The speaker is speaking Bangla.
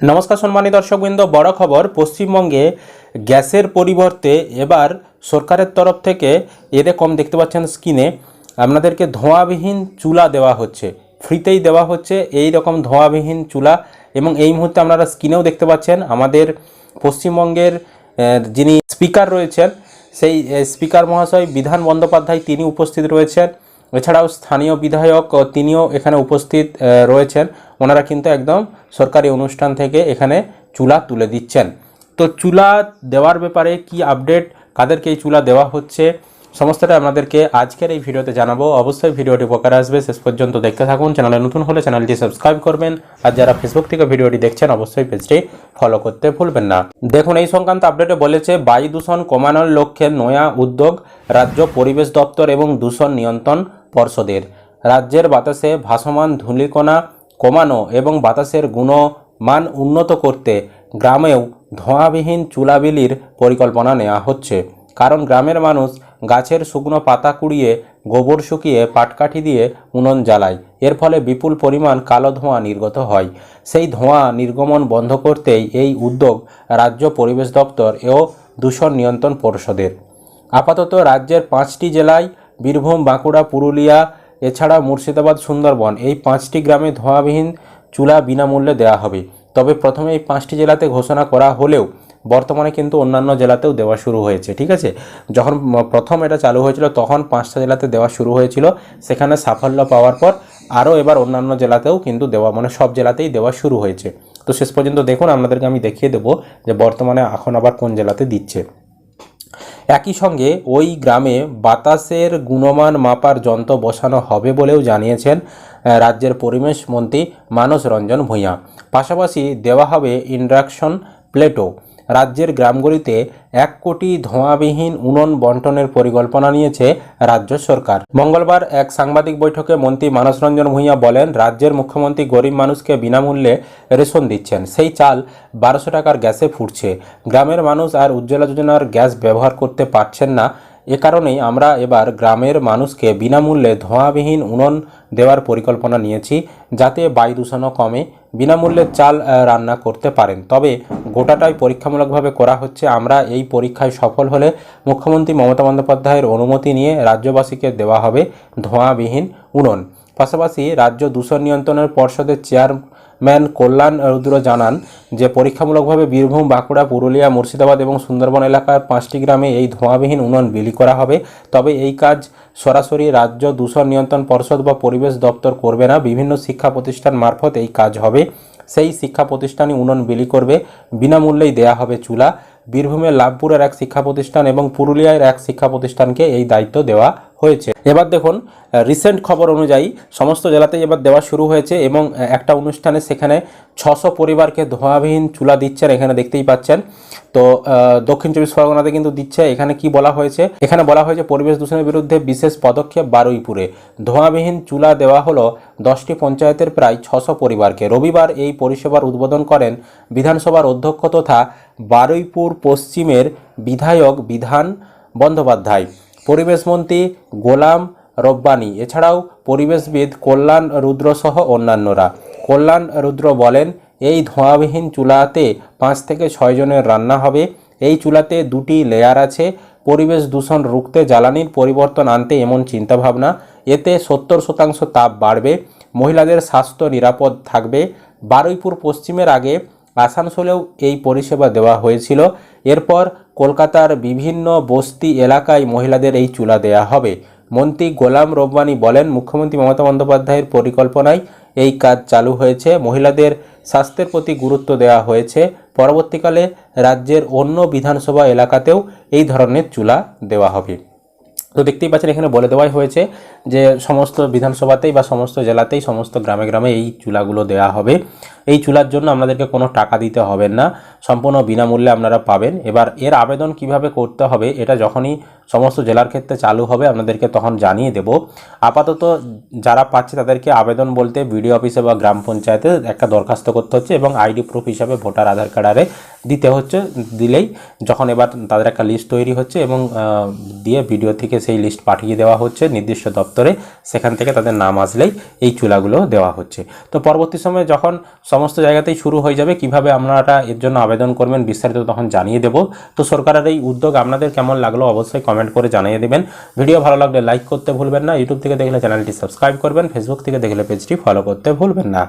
নমস্কার সম্মানী দর্শকবৃন্দ, বড় খবর, পশ্চিমবঙ্গে গ্যাসের পরিবর্তে এবার সরকারের তরফ থেকে এরকম দেখতে পাচ্ছেন স্ক্রিনে, আপনাদেরকে ধোঁয়াবিহীন চুলা দেওয়া হচ্ছে, ফ্রিতেই দেওয়া হচ্ছে এই রকম ধোঁয়াবিহীন চুলা এবং এই মুহূর্তে আপনারা স্ক্রিনেও দেখতে পাচ্ছেন আমাদের পশ্চিমবঙ্গের যিনি স্পিকার রয়েছেন, সেই স্পিকার মহাশয় বিধান বন্দ্যোপাধ্যায় তিনি উপস্থিত রয়েছেন। এছাড়াও স্থানীয় বিধায়ক তিনিও এখানে উপস্থিত রয়েছেন। ওনারা কিন্তু একদম সরকারি অনুষ্ঠান থেকে এখানে চুলা তুলে দিচ্ছেন। তো চুলা দেওয়ার ব্যাপারে কি আপডেট কাদেরকে এই চুলা দেওয়া হচ্ছে? সমস্তটা আপনাদেরকে আজকের এই ভিডিওতে জানাব। অবশ্যই ভিডিওটি উপকারে আসবে। শেষ পর্যন্ত দেখতে থাকুন। চ্যানেলে নতুন হলে চ্যানেলটি সাবস্ক্রাইব করবেন। আর যারা ফেসবুক থেকে ভিডিওটি দেখছেন, অবশ্যই পেজটি ফলো করতে ভুলবেন না। দেখুন, এই সংক্রান্ত আপডেটে বলেছে বায়ু দূষণ কমানোর লক্ষ্যে নয়া উদ্যোগ রাজ্য পরিবেশ দপ্তর এবং দূষণ নিয়ন্ত্রণ পর্ষদের। রাজ্যের বাতাসে ভাসমান ধূলিকণা কমানো এবং বাতাসের গুণমান উন্নত করতে গ্রামেও ধোঁয়াবিহীন চুলাবিলির পরিকল্পনা নেওয়া হচ্ছে। কারণ গ্রামের মানুষ গাছের শুকনো পাতা কুড়িয়ে গোবর শুকিয়ে পাটকাঠি দিয়ে উনুন জ্বালায়। এর ফলে বিপুল পরিমাণ কালো ধোঁয়া নির্গত হয়। সেই ধোঁয়া নির্গমন বন্ধ করতেই এই উদ্যোগ রাজ্য পরিবেশ দপ্তর ও দূষণ নিয়ন্ত্রণ পর্ষদের। আপাতত রাজ্যের পাঁচটি জেলায় বীরভূম, বাঁকুড়া, পুরুলিয়া এছাড়া মুর্শিদাবাদ, সুন্দরবন এই পাঁচটি গ্রামে ধোঁয়াবিহীন চুলা বিনামূল্যে দেওয়া হবে। তবে প্রথমে এই পাঁচটি জেলাতে ঘোষণা করা হলেও বর্তমানে কিন্তু অন্যান্য জেলাতেও দেওয়া শুরু হয়েছে, ঠিক আছে? যখন প্রথম এটা চালু হয়েছিল, তখন পাঁচটা জেলাতে দেওয়া শুরু হয়েছিল। সেখানে সাফল্য পাওয়ার পর আরও এবার অন্যান্য জেলাতেও কিন্তু দেওয়া মানে সব জেলাতেই দেওয়া শুরু হয়েছে। তো শেষ পর্যন্ত দেখুন, আপনাদেরকে আমি দেখিয়ে দেবো যে বর্তমানে এখন আবার কোন জেলাতে দিচ্ছে। একই সঙ্গে ওই গ্রামে বাতাসের গুণমান মাপার যন্ত্র বসানো হবে বলেও জানিয়েছেন রাজ্যের পরিবেশ মন্ত্রী মানস রঞ্জন ভূঁইয়া। পাশাপাশি দেওয়া হবে ইন্ডাকশন প্লেটও। রাজ্যের গ্রামগুলিতে এক কোটি ধোঁয়াবিহীন উনুন বন্টনের পরিকল্পনা নিয়েছে রাজ্য সরকার। মঙ্গলবার এক সাংবাদিক বৈঠকে মন্ত্রী মানস রঞ্জন ভূঁইয়া বলেন, রাজ্যের মুখ্যমন্ত্রী গরিব মানুষকে বিনামূল্যে রেশন দিচ্ছেন। সেই চাল বারোশো টাকার গ্যাসে ফুটছে। গ্রামের মানুষ আর উজ্জ্বলা যোজনার গ্যাস ব্যবহার করতে পারছেন না। এ কারণেই আমরা এবার গ্রামের মানুষকে বিনামূল্যে ধোঁয়াবিহীন উনুন দেওয়ার পরিকল্পনা নিয়েছি যাতে বায়ু দূষণও কমে, বিনামূল্যে চাল রান্না করতে পারেন। তবে গোটাটাই পরীক্ষামূলকভাবে করা হচ্ছে। আমরা এই পরীক্ষায় সফল হলে মুখ্যমন্ত্রী মমতা বন্দ্যোপাধ্যায়ের অনুমতি নিয়ে রাজ্যবাসীকে দেওয়া হবে ধোঁয়াবিহীন উনন। পাশাপাশি রাজ্য দূষণ নিয়ন্ত্রণের পর্ষদের চেয়ারম্যান কল্যাণ রুদ্র জানান যে, পরীক্ষামূলকভাবে বীরভূম, বাঁকুড়া, পুরুলিয়া, মুর্শিদাবাদ এবং সুন্দরবন এলাকার পাঁচটি গ্রামে এই ধোঁয়াবিহীন উনুন বিলি করা হবে। তবে এই কাজ সরাসরি রাজ্য দূষণ নিয়ন্ত্রণ পর্ষদ বা পরিবেশ দপ্তর করবে না। বিভিন্ন শিক্ষা প্রতিষ্ঠান মারফত এই কাজ হবে। সেই শিক্ষা প্রতিষ্ঠানই উনুন বিলি করবে। বিনামূল্যেই দেয়া হবে চুলা। বীরভূমের লাভপুরের এক শিক্ষা প্রতিষ্ঠান এবং পুরুলিয়ার এক শিক্ষা প্রতিষ্ঠানকে এই দায়িত্ব দেওয়া হয়েছে। এবার দেখুন রিসেন্ট খবর অনুযায়ী সমস্ত জেলাতেই এবার দেওয়া শুরু হয়েছে এবং একটা অনুষ্ঠানে সেখানে ছশো পরিবারকে ধোঁয়াবিহীন চুলা দিচ্ছেন, এখানে দেখতেই পাচ্ছেন। তো দক্ষিণ চব্বিশ পরগনাতে কিন্তু দিচ্ছে, এখানে কি বলা হয়েছে? এখানে বলা হয়েছে, পরিবেশ দূষণের বিরুদ্ধে বিশেষ পদক্ষেপ বারুইপুরে। ধোঁয়াবিহীন চুলা দেওয়া হলো দশটি পঞ্চায়েতের প্রায় ছশো পরিবারকে। রবিবার এই পরিষেবার উদ্বোধন করেন বিধানসভার অধ্যক্ষ তথা বারুইপুর পশ্চিমের বিধায়ক বিধান বন্দ্যোপাধ্যায়। পরিবেশমন্ত্রী গোলাম রব্বানি। এছাড়াও পরিবেশবিদ কল্যাণ রুদ্রসহ অন্যান্যরা। কল্যাণ রুদ্র বলেন, এই ধোঁয়াবিহীন চুলাতে পাঁচ থেকে ছয় জনের রান্না হবে। এই চুলাতে দুটি লেয়ার আছে। পরিবেশ দূষণ রুখতে জ্বালানির পরিবর্তন আনতে এমন চিন্তাভাবনা। এতে সত্তর শতাংশ তাপ বাড়বে। মহিলাদের স্বাস্থ্য নিরাপদ থাকবে। বারুইপুর পশ্চিমের আগে আসানসোলেও এই পরিষেবা দেওয়া হয়েছিল। এরপর কলকাতার বিভিন্ন বস্তি এলাকায় মহিলাদের এই চুলা দেয়া হবে। মন্ত্রী গোলাম রব্বানি বলেন, মুখ্যমন্ত্রী মমতা বন্দ্যোপাধ্যায়ের পরিকল্পনায় এই কাজ চালু হয়েছে। মহিলাদের স্বাস্থ্যের প্রতি গুরুত্ব দেওয়া হয়েছে। পরবর্তীকালে রাজ্যের অন্য বিধানসভা এলাকাতেও এই ধরনের চুলা দেওয়া হবে। তো দেখতেই পাচ্ছেন, এখানে বলে দেওয়াই হয়েছে যে সমস্ত বিধানসভাতেই বা সমস্ত জেলাতেই, সমস্ত গ্রামে গ্রামে এই চুলাগুলো দেওয়া হবে। এই চুলার জন্য আপনাদেরকে কোনো টাকা দিতে হবে না। সম্পূর্ণ বিনামূল্যে আপনারা পাবেন। এবার এর আবেদন কীভাবে করতে হবে, এটা যখনই সমস্ত জেলার ক্ষেত্রে চালু হবে, আপনাদেরকে তখন জানিয়ে দেব। আপাতত যারা পাচ্ছে তাদেরকে আবেদন বলতে বিডিও অফিসে বা গ্রাম পঞ্চায়েতে একটা দরখাস্ত করতে হচ্ছে এবং আইডি প্রুফ হিসাবে ভোটার আধার কার্ড আরে দিতে হচ্ছে, দিলেই যখন এবার তাদের একটা লিস্ট তৈরি হচ্ছে এবং দিয়ে ভিডিও থেকে সেই লিস্ট পাঠিয়ে দেওয়া হচ্ছে নির্দিষ্ট দপ্তরে, সেখান থেকে তাদের নাম আসলেই এই চুলাগুলো দেওয়া হচ্ছে। তো পরবর্তী সময়ে যখন সমস্ত জায়গাতেই শুরু হয়ে যাবে, কীভাবে আপনারা এর জন্য আবেদন করবেন বিস্তারিত তখন জানিয়ে দেব। তো সরকারের এই উদ্যোগ আপনাদের কেমন লাগল অবশ্যই কমেন্ট করে জানিয়ে দেবেন। ভিডিও ভালো লাগলে লাইক করতে ভুলবেন না। ইউটিউব থেকে দেখলে চ্যানেলটি সাবস্ক্রাইব করবেন। ফেসবুক থেকে দেখলে পেজটি ফলো করতে ভুলবেন না।